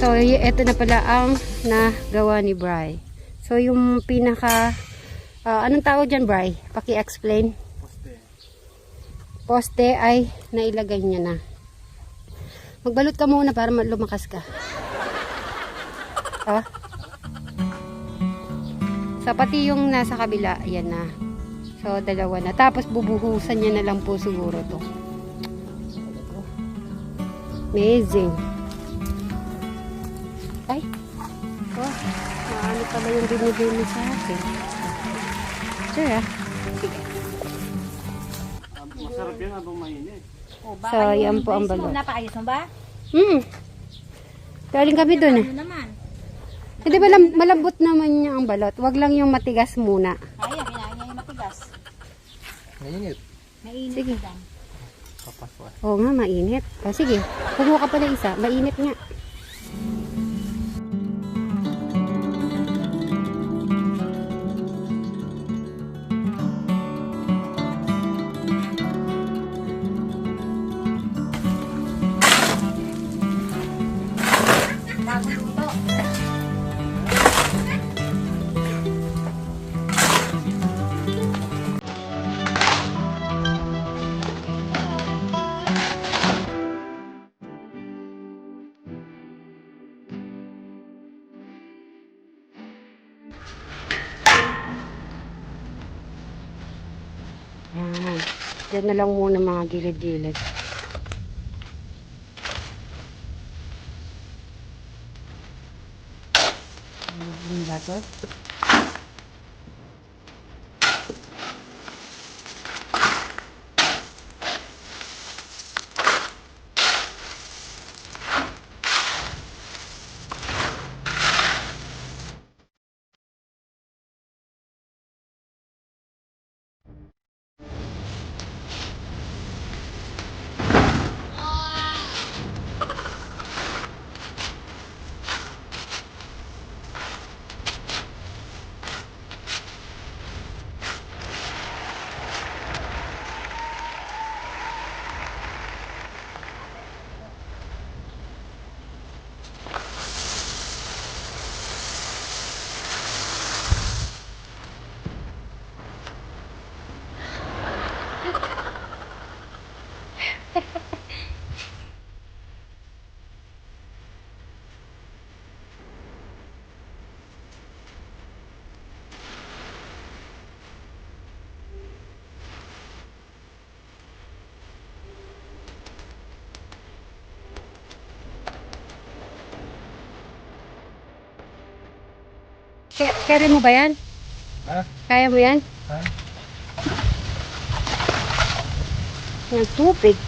So, eto na pala ang nagawa ni Bry. So, yung pinaka, ah, anong tawag dyan, Bry? Paki-explain. Poste. Poste ay nailagay niya na. Magbalot ka muna para ma- lumakas ka. Ah? So, pati yung nasa kabila, yan na. So, dalawa na. Tapos, bubuhusan niya na lang po siguro to. Amazing. Maano pala yung binibili sa akin. Sure ah. Sige. Masarap yan habang mainit. O, So, yan po ang balot. mo, Napaayos mo ba? Hmm. Galing kami dun eh. Ano naman? Hindi malam- malambot naman niya ang balot. Wag lang yung matigas muna. Kaya, kinain niya yung matigas. Mainit. Mainit Sige. lang. Papaswa. Oo nga, mainit. O sige, kumuha ka pa ng isa. Mainit nga. Diyan na lang muna mga gilid-gilid. Yung batot. Kaya, mo ba yan? Ha? Kaya mo yan? Ha? Yung tubig.